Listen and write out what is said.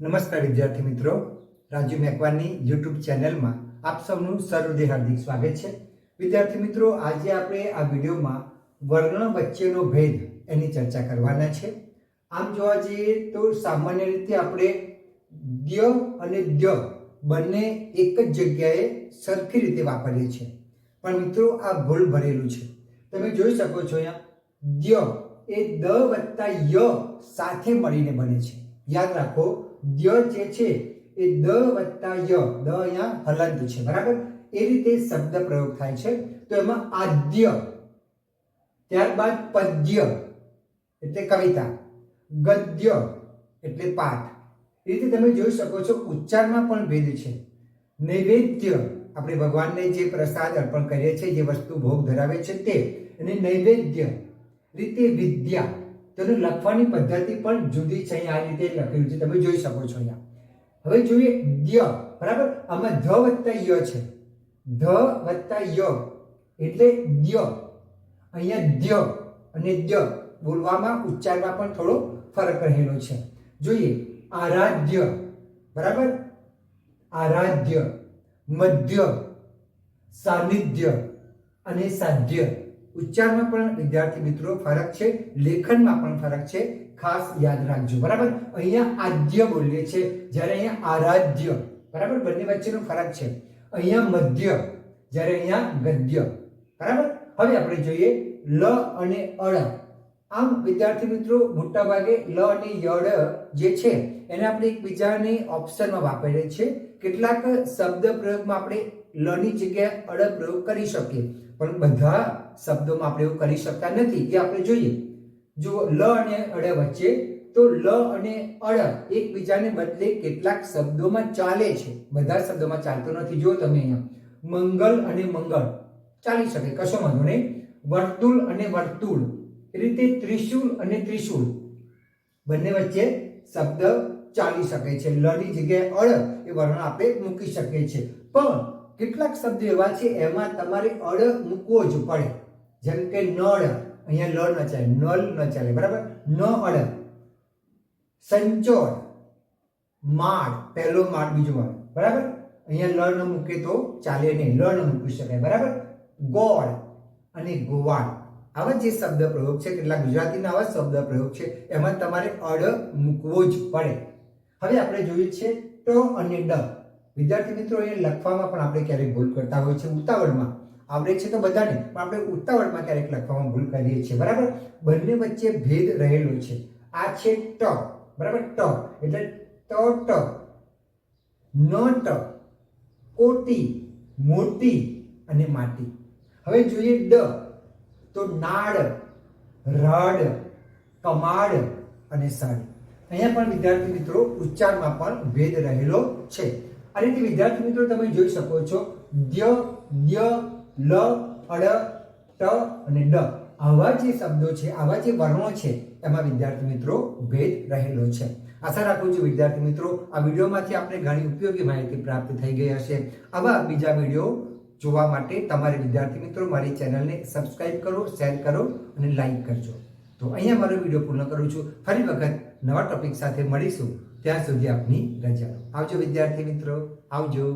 નમસ્કાર વિદ્યાર્થી મિત્રો. રાજુ મેકવાની યુટ્યુબ ચેનલમાં આપ સૌનું સહૃદય હાર્દિક સ્વાગત છે. વિદ્યાર્થી મિત્રો, આજે આપણે આ વિડીયોમાં વર્ણ વચ્ચેનો ભેદ એની ચર્ચા કરવાના છે. આમ જોવા જઈએ તો સામાન્ય રીતે આપણે દ્ય અને દ્ય બંને એક જ જગ્યાએ સરખી રીતે વાપરીએ છીએ. પણ મિત્રો, આ ભૂલ ભરેલું છે. તમે જોઈ શકો છો અહીંયા, દ્ય એ દ વત્તા ય સાથે મળીને બને છે. યાદ રાખો દ્ય જે છે એ દ વત્તા ય, દ અહીંયા હલંત છે. બરાબર? એ રીતે શબ્દ પ્રયોગ થાય છે. તો એમાં આદ્ય, ત્યારબાદ પદ્ય, એટલે કવિતા, ગદ્ય, એટલે પાઠ. એ રીતે તમે જોઈ શકો છો ઉચ્ચારમાં પણ ભેદ છે. નૈવેદ્ય, આપણે ભગવાનને જે પ્રસાદ અર્પણ કરીએ છીએ, જે વસ્તુ ભોગ ધરાવે છે તે. અને નૈવેદ્ય, રીતે વિદ્યા. તેનું લખવાની પદ્ધતિ પણ જુદી છે અહીંયા આ રીતે લખેલું છે. તમે જોઈ શકો છો અહીંયા. હવે જોઈએ ય, બરાબર? આમાં ધ વત્તા ય છે. ધ વત્તા ય એટલે ય. અહીંયા દ્ય અને દ્ય બોલવામાં, ઉચ્ચારમાં પણ થોડો ફરક રહેલો છે. જોઈએ, આરાધ્ય, બરાબર? આરાધ્ય, મધ્ય, સાનિધ્ય અને સાધ્ય. ઉચ્ચારમાં પણ વિદ્યાર્થી મિત્રો ફરક છે, લેખનમાં પણ ફરક છે, ખાસ યાદ રાખજો, બરાબર? અહીંયા આદ્ય બોલીએ છીએ, જ્યારે અહીંયા આરાધ્ય, બરાબર? બંને વચ્ચેનો ફરક છે. અહીંયા મધ્ય, જ્યારે અહીંયા ગદ્ય, બરાબર? હવે આપણે જોઈએ લ અને અળ. આમ વિદ્યાર્થી મિત્રો મોટા ભાગે લ અને યળ જે છે, એને આપણે એકબીજાની ઓપ્શનમાં વાપરીએ છીએ. કેટલાક શબ્દ પ્રયોગમાં આપણે લની જગ્યાએ અળ પ્રયોગ કરી શકીએ. પણ બધા શબ્દોમાં આપણે એવું કરી શકતા નથી એ આપણે જોઈએ. જો લ અને અડ વચ્ચે, તો લ અને અડ એકબીજાને બદલે કેટલાક શબ્દોમાં ચાલે છે. બધા શબ્દોમાં ચાલતો નથી. જો તમે અહીંયા. મંગલ અને મંગળ. ચાલી શકે, કશો વાંધો નહીં. વર્તુળ અને વર્તુળ. એ રીતે ત્રિશુલ અને ત્રિશુલ બંને વચ્ચે શબ્દ ચાલી શકે છે. લની જગ્યાએ અળ એ વર્ણ આપણે મૂકી શકીએ છીએ પણ કેટલાક શબ્દો એવા છે, એમાં તમારે અડ મૂકવો જ પડે. જેમ કે નળ, અહીંયા લ ન ચાલે, નલ ન ચાલે, બરાબર? ન અડ સંચોળ, માળ, પહેલો માળ બીજો માળ, બરાબર? અહીંયા લ ન મૂકે તો ચાલે નહીં લ ન મૂકી શકાય, બરાબર? ગોળ અને ગોવાળ. આવા જે શબ્દ પ્રયોગ છે, કેટલાક ગુજરાતીના આવા શબ્દ પ્રયોગ છે, એમાં તમારે અડ મૂકવો જ પડે. હવે આપણે જોઈએ છે ટ અને ડ. વિદ્યાર્થી મિત્રો એ લખવામાં પણ આપણે ક્યારેક ભૂલ કરતા હોય છે. ઉતાવળમાં આવડે છે તો બધાને, પણ આપણે ઉતાવળમાં ક્યારેક લખવામાં ભૂલ કરીએ છીએ. બરાબર? બંને વચ્ચે ભેદ રહેલો છે. આ છે ટ. બરાબર? ટ. એટલે ટ ટ. ન ટ કોટી, મોટી અને માટી. હવે જોઈએ ડ. તો નાડ, રડ, કમાડ અને સાડી. અહીંયા પણ વિદ્યાર્થી મિત્રો ઉચ્ચારમાં પણ ભેદ રહેલો છે. આ રીતે વિદ્યાર્થી મિત્રો, તમે જોઈ શકો છો દ્ય દ્ય લ, અડ, ટ અને ડ. આવા જે શબ્દો છે, આવા જે વર્ણો છે, એમાં વિદ્યાર્થી મિત્રો ભેદ રહેલો છે. આશા રાખું છું વિદ્યાર્થી મિત્રો, આ વિડીયોમાંથી આપણે ઘણી ઉપયોગી માહિતી પ્રાપ્ત થઈ ગઈ હશે. આવા બીજા વીડિયો જોવા માટે તમારે વિદ્યાર્થી મિત્રો મારી ચેનલને સબસ્ક્રાઇબ કરો, શેર કરો અને લાઈક કરજો. તો અહીંયા મારો વીડિયો પૂર્ણ કરું છું. ફરી વખત નવા ટોપિક સાથે મળીશું. ત્યાં સુધી આપની રજા. આવજો વિદ્યાર્થી મિત્રો આવજો.